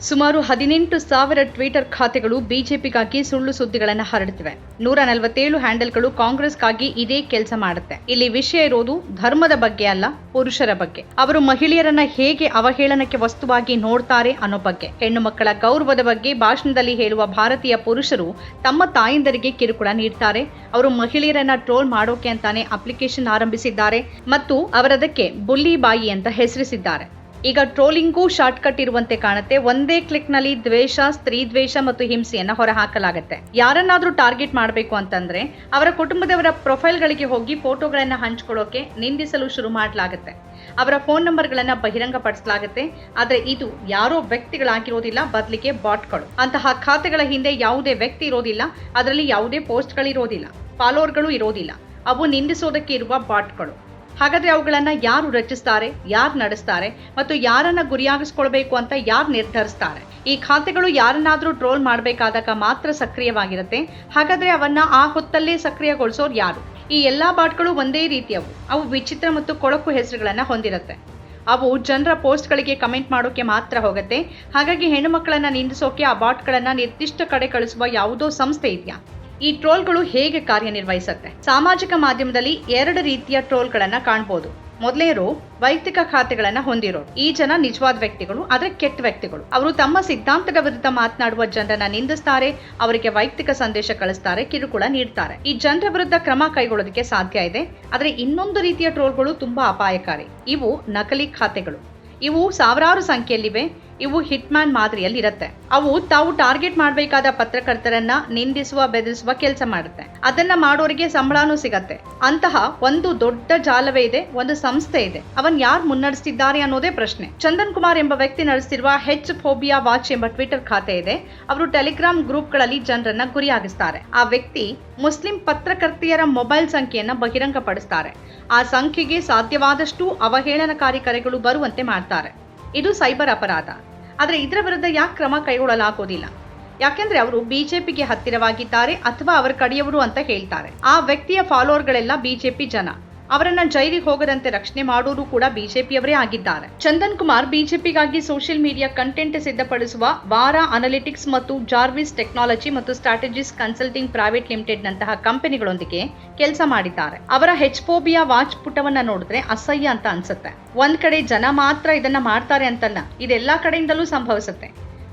ಸುಮಾರು ಹದಿನೆಂಟು ಸಾವಿರ ಟ್ವಿಟರ್ ಖಾತೆಗಳು ಬಿಜೆಪಿಗಾಗಿ ಸುಳ್ಳು ಸುದ್ದಿಗಳನ್ನು ಹರಡುತ್ತಿವೆ ನೂರ ನಲವತ್ತೇಳು ಹ್ಯಾಂಡಲ್ಗಳು ಕಾಂಗ್ರೆಸ್ಗಾಗಿ ಇದೇ ಕೆಲಸ ಮಾಡುತ್ತೆ. ಇಲ್ಲಿ ವಿಷಯ ಇರೋದು ಧರ್ಮದ ಬಗ್ಗೆ ಅಲ್ಲ, ಪುರುಷರ ಬಗ್ಗೆ. ಅವರು ಮಹಿಳೆಯರನ್ನ ಹೇಗೆ ಅವಹೇಳನಕ್ಕೆ ವಸ್ತುವಾಗಿ ನೋಡ್ತಾರೆ ಅನ್ನೋ ಬಗ್ಗೆ. ಹೆಣ್ಣು ಮಕ್ಕಳ ಗೌರವದ ಬಗ್ಗೆ ಭಾಷಣದಲ್ಲಿ ಹೇಳುವ ಭಾರತೀಯ ಪುರುಷರು ತಮ್ಮ ತಾಯಂದರಿಗೆ ಕಿರುಕುಳ ನೀಡ್ತಾರೆ. ಅವರು ಮಹಿಳೆಯರನ್ನ ಟ್ರೋಲ್ ಮಾಡೋಕೆ ಅಂತಾನೆ ಅಪ್ಲಿಕೇಶನ್ ಆರಂಭಿಸಿದ್ದಾರೆ ಮತ್ತು ಅವರದಕ್ಕೆ ಬುಲ್ಲಿ ಬಾಯಿ ಅಂತ ಹೆಸರಿಸಿದ್ದಾರೆ. ಈಗ ಟ್ರೋಲಿಂಗೂ ಶಾರ್ಟ್ಕಟ್ ಇರುವಂತೆ ಕಾಣುತ್ತೆ. ಒಂದೇ ಕ್ಲಿಕ್ನಲ್ಲಿ ದ್ವೇಷ, ಸ್ತ್ರೀ ದ್ವೇಷ ಮತ್ತು ಹಿಂಸೆಯನ್ನು ಹೊರಹಾಕಲಾಗುತ್ತೆ. ಯಾರನ್ನಾದರೂ ಟಾರ್ಗೆಟ್ ಮಾಡಬೇಕು ಅಂತಂದ್ರೆ ಅವರ ಕುಟುಂಬದವರ ಪ್ರೊಫೈಲ್ಗಳಿಗೆ ಹೋಗಿ ಫೋಟೋಗಳನ್ನು ಹಂಚ್ಕೊಳ್ಳೋಕೆ ನಿಂದಿಸಲು ಶುರು ಮಾಡಲಾಗುತ್ತೆ. ಅವರ ಫೋನ್ ನಂಬರ್ಗಳನ್ನು ಬಹಿರಂಗಪಡಿಸಲಾಗುತ್ತೆ. ಆದರೆ ಇದು ಯಾರೋ ವ್ಯಕ್ತಿಗಳಾಗಿರೋದಿಲ್ಲ, ಬದಲಿಗೆ ಬಾಟ್ಗಳು. ಅಂತಹ ಖಾತೆಗಳ ಹಿಂದೆ ಯಾವುದೇ ವ್ಯಕ್ತಿ ಇರೋದಿಲ್ಲ, ಅದರಲ್ಲಿ ಯಾವುದೇ ಪೋಸ್ಟ್ಗಳಿರೋದಿಲ್ಲ, ಫಾಲೋವರ್ಗಳು ಇರೋದಿಲ್ಲ. ಅವು ನಿಂದಿಸೋದಕ್ಕೆ ಇರುವ ಬಾಟ್ಗಳು. ಹಾಗಾದ್ರೆ ಅವುಗಳನ್ನು ಯಾರು ರಚಿಸ್ತಾರೆ, ಯಾರು ನಡೆಸ್ತಾರೆ ಮತ್ತು ಯಾರನ್ನ ಗುರಿಯಾಗಿಸ್ಕೊಳ್ಬೇಕು ಅಂತ ಯಾರು ನಿರ್ಧರಿಸ್ತಾರೆ? ಈ ಖಾತೆಗಳು ಯಾರನ್ನಾದರೂ ಟ್ರೋಲ್ ಮಾಡಬೇಕಾದಾಗ ಮಾತ್ರ ಸಕ್ರಿಯವಾಗಿರುತ್ತೆ. ಹಾಗಾದ್ರೆ ಅವನ್ನ ಆ ಹೊತ್ತಲ್ಲೇ ಸಕ್ರಿಯಗೊಳಿಸೋರು ಯಾರು? ಈ ಎಲ್ಲಾ ಬಾಟ್ಗಳು ಒಂದೇ ರೀತಿಯವು. ಅವು ವಿಚಿತ್ರ ಮತ್ತು ಕೊಳಕು ಹೆಸರುಗಳನ್ನು ಹೊಂದಿರುತ್ತೆ. ಅವು ಜನರ ಪೋಸ್ಟ್ಗಳಿಗೆ ಕಮೆಂಟ್ ಮಾಡೋಕೆ ಮಾತ್ರ ಹೋಗುತ್ತೆ. ಹಾಗಾಗಿ ಹೆಣ್ಣು ಮಕ್ಕಳನ್ನ ನಿಂದಿಸೋಕೆ ಆ ಬಾಟ್ಗಳನ್ನು ನಿರ್ದಿಷ್ಟ ಕಡೆ ಕಳಿಸುವ ಯಾವುದೋ ಸಂಸ್ಥೆ ಇದೆಯಾ? ಈ ಟ್ರೋಲ್ಗಳು ಹೇಗೆ ಕಾರ್ಯನಿರ್ವಹಿಸುತ್ತೆ? ಸಾಮಾಜಿಕ ಮಾಧ್ಯಮದಲ್ಲಿ ಎರಡು ರೀತಿಯ ಟ್ರೋಲ್ಗಳನ್ನ ಕಾಣ್ಬೋದು. ಮೊದಲೇರು ವೈಯಕ್ತಿಕ ಖಾತೆಗಳನ್ನ ಹೊಂದಿರೋರು. ಈ ಜನ ನಿಜವಾದ ವ್ಯಕ್ತಿಗಳು, ಆದ್ರೆ ಕೆಟ್ಟ ವ್ಯಕ್ತಿಗಳು. ಅವರು ತಮ್ಮ ಸಿದ್ಧಾಂತದ ವಿರುದ್ಧ ಮಾತನಾಡುವ ಜನರನ್ನ ನಿಂದಿಸ್ತಾರೆ, ಅವರಿಗೆ ವೈಯಕ್ತಿಕ ಸಂದೇಶ ಕಳಿಸ್ತಾರೆ, ಕಿರುಕುಳ ನೀಡ್ತಾರೆ. ಈ ಜನರ ವಿರುದ್ಧ ಕ್ರಮ ಕೈಗೊಳ್ಳೋದಕ್ಕೆ ಸಾಧ್ಯ ಇದೆ, ಆದ್ರೆ ಇನ್ನೊಂದು ರೀತಿಯ ಟ್ರೋಲ್ಗಳು ತುಂಬಾ ಅಪಾಯಕಾರಿ. ಇವು ನಕಲಿ ಖಾತೆಗಳು. ಇವು ಸಾವಿರಾರು ಸಂಖ್ಯೆಯಲ್ಲಿವೆ. ಇವು ಹಿಟ್ಮ್ಯಾನ್ ಮಾದರಿಯಲ್ಲಿ ಇರುತ್ತೆ ಅವು ತಾವು ಟಾರ್ಗೆಟ್ ಮಾಡಬೇಕಾದ ಪತ್ರಕರ್ತರನ್ನ ನಿಂದಿಸುವ, ಬೆದರಿಸುವ ಕೆಲಸ ಮಾಡುತ್ತೆ. ಅದನ್ನ ಮಾಡೋರಿಗೆ ಸಂಬಳನೂ ಸಿಗತ್ತೆ. ಅಂತಹ ಒಂದು ದೊಡ್ಡ ಜಾಲವೇ ಇದೆ, ಒಂದು ಸಂಸ್ಥೆ ಇದೆ. ಅವನ್ ಯಾರು ಮುನ್ನಡೆಸ್ತಿದ್ದಾರೆ ಅನ್ನೋದೇ ಪ್ರಶ್ನೆ. ಚಂದನ್ ಕುಮಾರ್ ಎಂಬ ವ್ಯಕ್ತಿ ನಡೆಸಿರುವ ಹೆಚ್ ಫೋಬಿಯಾ ವಾಚ್ ಎಂಬ ಟ್ವಿಟರ್ ಖಾತೆ ಇದೆ. ಅವರು ಟೆಲಿಗ್ರಾಮ್ ಗ್ರೂಪ್ಗಳಲ್ಲಿ ಜನರನ್ನ ಗುರಿಯಾಗಿಸ್ತಾರೆ. ಆ ವ್ಯಕ್ತಿ ಮುಸ್ಲಿಂ ಪತ್ರಕರ್ತೆಯರ ಮೊಬೈಲ್ ಸಂಖ್ಯೆಯನ್ನ ಬಹಿರಂಗಪಡಿಸ್ತಾರೆ. ಆ ಸಂಖ್ಯೆಗೆ ಸಾಧ್ಯವಾದಷ್ಟು ಅವಹೇಳನಕಾರಿ ಕರೆಗಳು ಬರುವಂತೆ ಮಾಡ್ತಾರೆ. ಇದು ಸೈಬರ್ ಅಪರಾಧ. ಆದರೆ ಇದರ ವಿರುದ್ಧ ಯಾಕೆ ಕ್ರಮ ಕೈಗೊಳ್ಳಲಾಗೋದಿಲ್ಲ? ಯಾಕೆಂದ್ರೆ ಅವರು ಬಿಜೆಪಿಗೆ ಹತ್ತಿರವಾಗಿದ್ದಾರೆ ಅಥವಾ ಅವರ ಕಡೆಯವರು ಅಂತ ಹೇಳ್ತಾರೆ. ಆ ವ್ಯಕ್ತಿಯ ಫಾಲೋವರ್ಗಳೆಲ್ಲ ಬಿಜೆಪಿ ಜನ. ಅವರನ್ನ ಜೈಲಿಗೆ ಹೋಗದಂತೆ ರಕ್ಷಣೆ ಮಾಡೋರು ಕೂಡ ಬಿಜೆಪಿಯವರೇ ಆಗಿದ್ದಾರೆ. ಚಂದನ್ ಕುಮಾರ್ ಬಿಜೆಪಿಗಾಗಿ ಸೋಷಿಯಲ್ ಮೀಡಿಯಾ ಕಂಟೆಂಟ್ ಸಿದ್ಧಪಡಿಸುವ ವಾರ ಅನಲಿಟಿಕ್ಸ್ ಮತ್ತು ಜಾರ್ವಿಸ್ ಟೆಕ್ನಾಲಜಿ ಮತ್ತು ಸ್ಟ್ರಾಟಜಿಸ್ ಕನ್ಸಲ್ಟಿಂಗ್ ಪ್ರೈವೇಟ್ ಲಿಮಿಟೆಡ್ ನಂತಹ ಕಂಪನಿಗಳೊಂದಿಗೆ ಕೆಲಸ ಮಾಡಿದ್ದಾರೆ. ಅವರ ಹೆಚ್ ಹೆಚ್ಫೋಬಿಯಾ ವಾಚ್ ಪುಟವನ್ನ ನೋಡಿದ್ರೆ ಅಸಹ್ಯ ಅಂತ ಅನ್ಸುತ್ತೆ. ಒಂದ್ ಕಡೆ ಜನ ಮಾತ್ರ ಇದನ್ನ ಮಾಡ್ತಾರೆ ಅಂತಲ್ಲ, ಇದೆಲ್ಲಾ ಕಡೆಯಿಂದಲೂ ಸಂಭವಿಸುತ್ತೆ.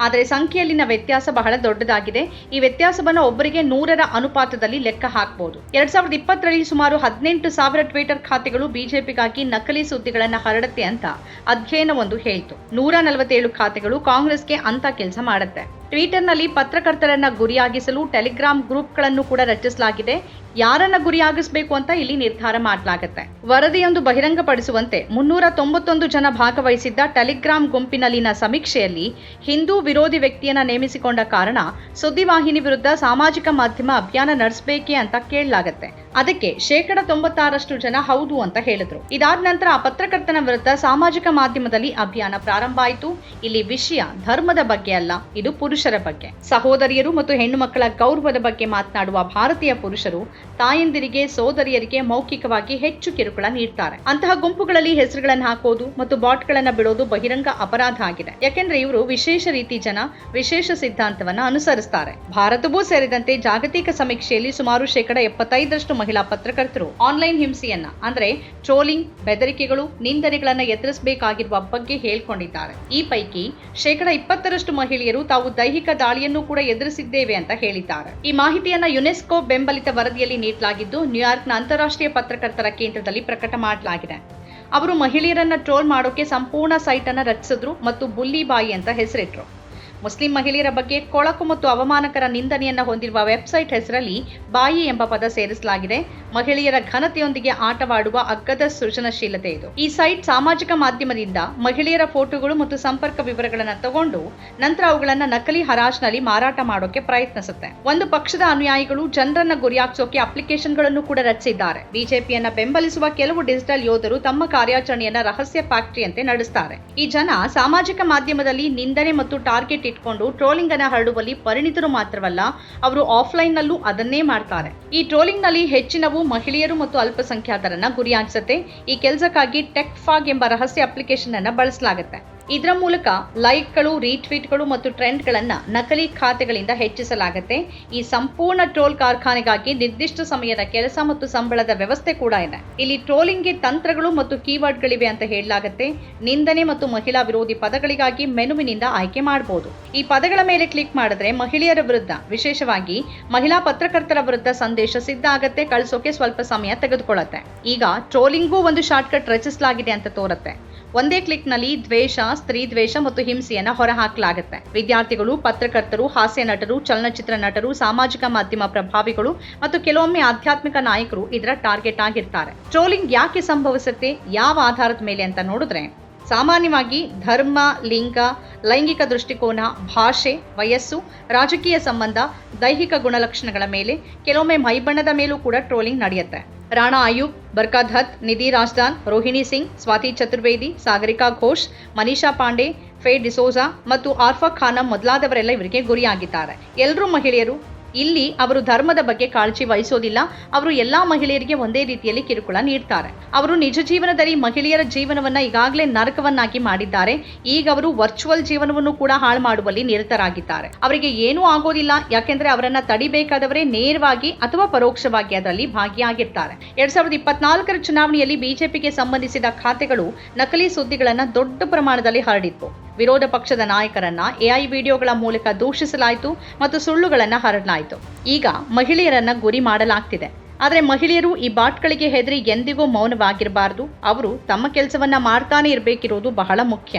ಆದರೆ ಸಂಖ್ಯೆಯಲ್ಲಿನ ವ್ಯತ್ಯಾಸ ಬಹಳ ದೊಡ್ಡದಾಗಿದೆ. ಈ ವ್ಯತ್ಯಾಸವನ್ನು ಒಬ್ಬರಿಗೆ ನೂರರ ಅನುಪಾತದಲ್ಲಿ ಲೆಕ್ಕ ಹಾಕಬಹುದು ಎರಡ್ ಸಾವಿರದ ಇಪ್ಪತ್ತರಲ್ಲಿ ಸುಮಾರು ಹದಿನೆಂಟು ಸಾವಿರ ಟ್ವಿಟರ್ ಖಾತೆಗಳು ಬಿಜೆಪಿಗಾಗಿ ನಕಲಿ ಸುದ್ದಿಗಳನ್ನು ಹರಡುತ್ತೆ ಅಂತ ಅಧ್ಯಯನವೊಂದು ಹೇಳಿತು. ನೂರ ನಲವತ್ತೇಳು ಖಾತೆಗಳು ಕಾಂಗ್ರೆಸ್ಗೆ ಅಂತ ಕೆಲಸ ಮಾಡುತ್ತೆ. ಟ್ವಿಟರ್ನಲ್ಲಿ ಪತ್ರಕರ್ತರನ್ನ ಗುರಿಯಾಗಿಸಲು ಟೆಲಿಗ್ರಾಮ್ ಗ್ರೂಪ್ಗಳನ್ನು ಕೂಡ ರಚಿಸಲಾಗಿದೆ. ಯಾರನ್ನ ಗುರಿಯಾಗಿಸಬೇಕು ಅಂತ ಇಲ್ಲಿ ನಿರ್ಧಾರ ಮಾಡಲಾಗುತ್ತೆ. ವರದಿಯೊಂದು ಬಹಿರಂಗಪಡಿಸುವಂತೆ ಮುನ್ನೂರ ತೊಂಬತ್ತೊಂದು ಜನ ಭಾಗವಹಿಸಿದ್ದ ಟೆಲಿಗ್ರಾಮ್ ಗುಂಪಿನಲ್ಲಿನ ಸಮೀಕ್ಷೆಯಲ್ಲಿ ಹಿಂದೂ ವಿರೋಧಿ ವ್ಯಕ್ತಿಯನ್ನ ನೇಮಿಸಿಕೊಂಡ ಕಾರಣ ಸುದ್ದಿವಾಹಿನಿ ವಿರುದ್ಧ ಸಾಮಾಜಿಕ ಮಾಧ್ಯಮ ಅಭಿಯಾನ ನಡೆಸಬೇಕೆ ಅಂತ ಕೇಳಲಾಗತ್ತೆ. ಅದಕ್ಕೆ ಶೇಕಡ ತೊಂಬತ್ತಾರಷ್ಟು ಜನ ಹೌದು ಅಂತ ಹೇಳಿದ್ರು. ಇದಾದ ನಂತರ ಆ ಪತ್ರಕರ್ತನ ವಿರುದ್ಧ ಸಾಮಾಜಿಕ ಮಾಧ್ಯಮದಲ್ಲಿ ಅಭಿಯಾನ ಪ್ರಾರಂಭ ಆಯಿತು. ಇಲ್ಲಿ ವಿಷಯ ಧರ್ಮದ ಬಗ್ಗೆ ಅಲ್ಲ, ಇದು ಪುರುಷರ ಬಗ್ಗೆ. ಸಹೋದರಿಯರು ಮತ್ತು ಹೆಣ್ಣು ಮಕ್ಕಳ ಗೌರವದ ಬಗ್ಗೆ ಮಾತನಾಡುವ ಭಾರತೀಯ ಪುರುಷರು ತಾಯಂದಿರಿಗೆ, ಸೋದರಿಯರಿಗೆ ಮೌಖಿಕವಾಗಿ ಹೆಚ್ಚು ಕಿರುಕುಳ ನೀಡ್ತಾರೆ. ಅಂತಹ ಗುಂಪುಗಳಲ್ಲಿ ಹೆಸರುಗಳನ್ನು ಹಾಕೋದು ಮತ್ತು ಬಾಟ್ಗಳನ್ನು ಬಿಡೋದು ಬಹಿರಂಗ ಅಪರಾಧ ಆಗಿದೆ. ಯಾಕೆಂದ್ರೆ ಇವರು ವಿಶೇಷ ರೀತಿ ಜನ, ವಿಶೇಷ ಸಿದ್ಧಾಂತವನ್ನ ಅನುಸರಿಸ್ತಾರೆ. ಭಾರತವೂ ಸೇರಿದಂತೆ ಜಾಗತಿಕ ಸಮೀಕ್ಷೆಯಲ್ಲಿ ಸುಮಾರು ಶೇಕಡ ಎಪ್ಪತ್ತೈದರಷ್ಟು ಮಹಿಳಾ ಪತ್ರಕರ್ತರು ಆನ್ಲೈನ್ ಹಿಂಸೆಯನ್ನ, ಅಂದ್ರೆ ಟ್ರೋಲಿಂಗ್, ಬೆದರಿಕೆಗಳು, ನಿಂದನೆಗಳನ್ನ ಎದುರಿಸಬೇಕಾಗಿರುವ ಬಗ್ಗೆ ಹೇಳ್ಕೊಂಡಿದ್ದಾರೆ. ಈ ಪೈಕಿ ಶೇಕಡ ಇಪ್ಪತ್ತರಷ್ಟು ಮಹಿಳೆಯರು ತಾವು ದೈಹಿಕ ದಾಳಿಯನ್ನು ಕೂಡ ಎದುರಿಸಿದ್ದೇವೆ ಅಂತ ಹೇಳಿದ್ದಾರೆ. ಈ ಮಾಹಿತಿಯನ್ನ ಯುನೆಸ್ಕೋ ಬೆಂಬಲಿತ ವರದಿಯಲ್ಲಿ ನೀಡಲಾಗಿದ್ದು, ನ್ಯೂಯಾರ್ಕ್ನ ಅಂತಾರಾಷ್ಟ್ರೀಯ ಪತ್ರಕರ್ತರ ಕೇಂದ್ರದಲ್ಲಿ ಪ್ರಕಟ ಮಾಡಲಾಗಿದೆ. ಅವರು ಮಹಿಳೆಯರನ್ನ ಟ್ರೋಲ್ ಮಾಡೋಕೆ ಸಂಪೂರ್ಣ ಸೈಟ್ ರಚಿಸಿದ್ರು ಮತ್ತು ಬುಲ್ಲಿ ಬಾಯಿ ಅಂತ ಹೆಸರಿಟ್ರು. ಮುಸ್ಲಿಂ ಮಹಿಳೆಯರ ಬಗ್ಗೆ ಕೊಳಕು ಮತ್ತು ಅವಮಾನಕರ ನಿಂದನೆಯನ್ನ ಹೊಂದಿರುವ ವೆಬ್ಸೈಟ್ ಹೆಸರಲ್ಲಿ ಬಾಯಿ ಎಂಬ ಪದ ಸೇರಿಸಲಾಗಿದೆ. ಮಹಿಳೆಯರ ಘನತೆಯೊಂದಿಗೆ ಆಟವಾಡುವ ಅಗ್ಗದ ಸೃಜನಶೀಲತೆ ಇದು. ಈ ಸೈಟ್ ಸಾಮಾಜಿಕ ಮಾಧ್ಯಮದಿಂದ ಮಹಿಳೆಯರ ಫೋಟೋಗಳು ಮತ್ತು ಸಂಪರ್ಕ ವಿವರಗಳನ್ನು ತಗೊಂಡು ನಂತರ ಅವುಗಳನ್ನು ನಕಲಿ ಹರಾಜ್ನಲ್ಲಿ ಮಾರಾಟ ಮಾಡೋಕೆ ಪ್ರಯತ್ನಿಸುತ್ತೆ. ಒಂದು ಪಕ್ಷದ ಅನುಯಾಯಿಗಳು ಜನರನ್ನ ಗುರಿಯಾಗಿಸೋಕೆ ಅಪ್ಲಿಕೇಶನ್ಗಳನ್ನು ಕೂಡ ರಚಿಸಿದ್ದಾರೆ. ಬಿಜೆಪಿಯನ್ನ ಬೆಂಬಲಿಸುವ ಕೆಲವು ಡಿಜಿಟಲ್ ಯೋಧರು ತಮ್ಮ ಕಾರ್ಯಾಚರಣೆಯನ್ನ ರಹಸ್ಯ ಫ್ಯಾಕ್ಟರಿಯಂತೆ ನಡೆಸುತ್ತಾರೆ ಈ ಜನ ಸಾಮಾಜಿಕ ಮಾಧ್ಯಮದಲ್ಲಿ ನಿಂದನೆ ಮತ್ತು ಟಾರ್ಗೆಟ್ ಇಟ್ಕೊಂಡು ಟ್ರೋಲಿಂಗ್ ಅನ್ನ ಹರಡುವಲ್ಲಿ ಪರಿಣಿತರು ಮಾತ್ರವಲ್ಲ, ಅವರು ಆಫ್ಲೈನ್ ನಲ್ಲೂ ಅದನ್ನೇ ಮಾಡ್ತಾರೆ. ಈ ಟ್ರೋಲಿಂಗ್ನಲ್ಲಿ ಹೆಚ್ಚಿನವು ಮಹಿಳೆಯರು ಮತ್ತು ಅಲ್ಪಸಂಖ್ಯಾತರನ್ನ ಗುರಿಯಾಗಿಸುತ್ತೆ. ಈ ಕೆಲಸಕ್ಕಾಗಿ ಟೆಕ್ ಫಾಗ್ ಎಂಬ ರಹಸ್ಯ ಅಪ್ಲಿಕೇಶನ್ ಅನ್ನ ಬಳಸಲಾಗುತ್ತೆ. ಇದರ ಮೂಲಕ ಲೈಕ್ಗಳು, ರೀಟ್ವೀಟ್ಗಳು ಮತ್ತು ಟ್ರೆಂಡ್ಗಳನ್ನು ನಕಲಿ ಖಾತೆಗಳಿಂದ ಹೆಚ್ಚಿಸಲಾಗುತ್ತೆ. ಈ ಸಂಪೂರ್ಣ ಟ್ರೋಲ್ ಕಾರ್ಖಾನೆಗಾಗಿ ನಿರ್ದಿಷ್ಟ ಸಮಯದ ಕೆಲಸ ಮತ್ತು ಸಂಬಳದ ವ್ಯವಸ್ಥೆ ಕೂಡ ಇದೆ. ಇಲ್ಲಿ ಟ್ರೋಲಿಂಗ್ಗೆ ತಂತ್ರಗಳು ಮತ್ತು ಕೀವರ್ಡ್ಗಳಿವೆ ಅಂತ ಹೇಳಲಾಗುತ್ತೆ. ನಿಂದನೆ ಮತ್ತು ಮಹಿಳಾ ವಿರೋಧಿ ಪದಗಳಿಗಾಗಿ ಮೆನುವಿನಿಂದ ಆಯ್ಕೆ ಮಾಡಬಹುದು ಈ ಪದಗಳ ಮೇಲೆ ಕ್ಲಿಕ್ ಮಾಡಿದ್ರೆ ಮಹಿಳೆಯರ ವಿರುದ್ಧ, ವಿಶೇಷವಾಗಿ ಮಹಿಳಾ ಪತ್ರಕರ್ತರ ವಿರುದ್ಧ ಸಂದೇಶ ಸಿದ್ಧ ಆಗತ್ತೆ, ಕಳಿಸೋಕೆ ಸ್ವಲ್ಪ ಸಮಯ ತೆಗೆದುಕೊಳ್ಳುತ್ತೆ. ಈಗ ಟ್ರೋಲಿಂಗೂ ಒಂದು ಶಾರ್ಟ್ಕಟ್ ರಚಿಸಲಾಗಿದೆ ಅಂತ ತೋರುತ್ತೆ. ಒಂದೇ ಕ್ಲಿಕ್ನಲ್ಲಿ ದ್ವೇಷ ಸ್ತ್ರೀ ದ್ವೇಷ ಮತ್ತು ಹಿಂಸೆಯನ್ನ ಹೊರಹಾಕಲಾಗುತ್ತೆ. ವಿದ್ಯಾರ್ಥಿಗಳು, ಪತ್ರಕರ್ತರು, ಹಾಸ್ಯ ನಟರು, ಚಲನಚಿತ್ರ ನಟರು, ಸಾಮಾಜಿಕ ಮಾಧ್ಯಮ ಪ್ರಭಾವಿಗಳು ಮತ್ತು ಕೆಲವೊಮ್ಮೆ ಆಧ್ಯಾತ್ಮಿಕ ನಾಯಕರು ಇದರ ಟಾರ್ಗೆಟ್ ಆಗಿರ್ತಾರೆ. ಟ್ರೋಲಿಂಗ್ ಯಾಕೆ ಸಂಭವಿಸುತ್ತೆ? ಯಾವ ಆಧಾರದ ಮೇಲೆ ಅಂತ ನೋಡಿದ್ರೆ, ಸಾಮಾನ್ಯವಾಗಿ ಧರ್ಮ, ಲಿಂಗ, ಲೈಂಗಿಕ ದೃಷ್ಟಿಕೋನ, ಭಾಷೆ, ವಯಸ್ಸು, ರಾಜಕೀಯ ಸಂಬಂಧ, ದೈಹಿಕ ಗುಣಲಕ್ಷಣಗಳ ಮೇಲೆ ಕೆಲವೊಮ್ಮೆ ಮೈಬಣ್ಣದ ಮೇಲೂ ಕೂಡ ಟ್ರೋಲಿಂಗ್ ನಡೆಯುತ್ತೆ. ರಾಣಾ ಆಯೂಬ್ ಬರ್ಕಾತ್ ಹತ್ ನಿಧಿ ರಾಜ್ದಾನ್, ರೋಹಿಣಿ ಸಿಂಗ್, ಸ್ವಾತಿ ಚತುರ್ವೇದಿ, ಸಾಗರಿಕಾ ಘೋಷ್, ಮನೀಷಾ ಪಾಂಡೆ, ಫೇ ಡಿಸೋಜಾ ಮತ್ತು ಆರ್ಫಾ ಖಾನಂ ಮೊದಲಾದವರೆಲ್ಲ ಇವರಿಗೆ ಗುರಿಯಾಗಿದ್ದಾರೆ. ಎಲ್ಲರೂ ಮಹಿಳೆಯರು ಇಲ್ಲಿ ಅವರು ಧರ್ಮದ ಬಗ್ಗೆ ಕಾಳಜಿ ವಹಿಸೋದಿಲ್ಲ. ಅವರು ಎಲ್ಲಾ ಮಹಿಳೆಯರಿಗೆ ಒಂದೇ ರೀತಿಯಲ್ಲಿ ಕಿರುಕುಳ ನೀಡ್ತಾರೆ. ಅವರು ನಿಜ ಜೀವನದಲ್ಲಿ ಮಹಿಳೆಯರ ಜೀವನವನ್ನ ಈಗಾಗಲೇ ನರಕವನ್ನಾಗಿ ಮಾಡಿದ್ದಾರೆ. ಈಗ ಅವರು ವರ್ಚುವಲ್ ಜೀವನವನ್ನು ಕೂಡ ಹಾಳು ಮಾಡುವಲ್ಲಿ ನಿರತರಾಗಿದ್ದಾರೆ. ಅವರಿಗೆ ಏನೂ ಆಗೋದಿಲ್ಲ. ಯಾಕೆಂದ್ರೆ ಅವರನ್ನ ತಡಿಬೇಕಾದವರೇ ನೇರವಾಗಿ ಅಥವಾ ಪರೋಕ್ಷವಾಗಿ ಅದರಲ್ಲಿ ಭಾಗಿಯಾಗಿರ್ತಾರೆ. ಎರಡ್ ಸಾವಿರದ ಇಪ್ಪತ್ನಾಲ್ಕರ ಚುನಾವಣೆಯಲ್ಲಿ ಬಿಜೆಪಿಗೆ ಸಂಬಂಧಿಸಿದ ಖಾತೆಗಳು ನಕಲಿ ಸುದ್ದಿಗಳನ್ನ ದೊಡ್ಡ ಪ್ರಮಾಣದಲ್ಲಿ ಹರಡಿತ್ತು ವಿರೋಧ ಪಕ್ಷದ ನಾಯಕರನ್ನ ಎಐ ವಿಡಿಯೋಗಳ ಮೂಲಕ ದೂಷಿಸಲಾಯಿತು ಮತ್ತು ಸುಳ್ಳುಗಳನ್ನು ಹರಡಲಾಯಿತು. ಈಗ ಮಹಿಳೆಯರನ್ನ ಗುರಿ ಮಾಡಲಾಗ್ತಿದೆ. ಆದರೆ ಮಹಿಳೆಯರು ಈ ಬಾಟ್ಗಳಿಗೆ ಹೆದರಿ ಎಂದಿಗೂ ಮೌನವಾಗಿರಬಾರದು. ಅವರು ತಮ್ಮ ಕೆಲಸವನ್ನ ಮಾಡ್ತಾನೆ ಇರಬೇಕಿರೋದು ಬಹಳ ಮುಖ್ಯ.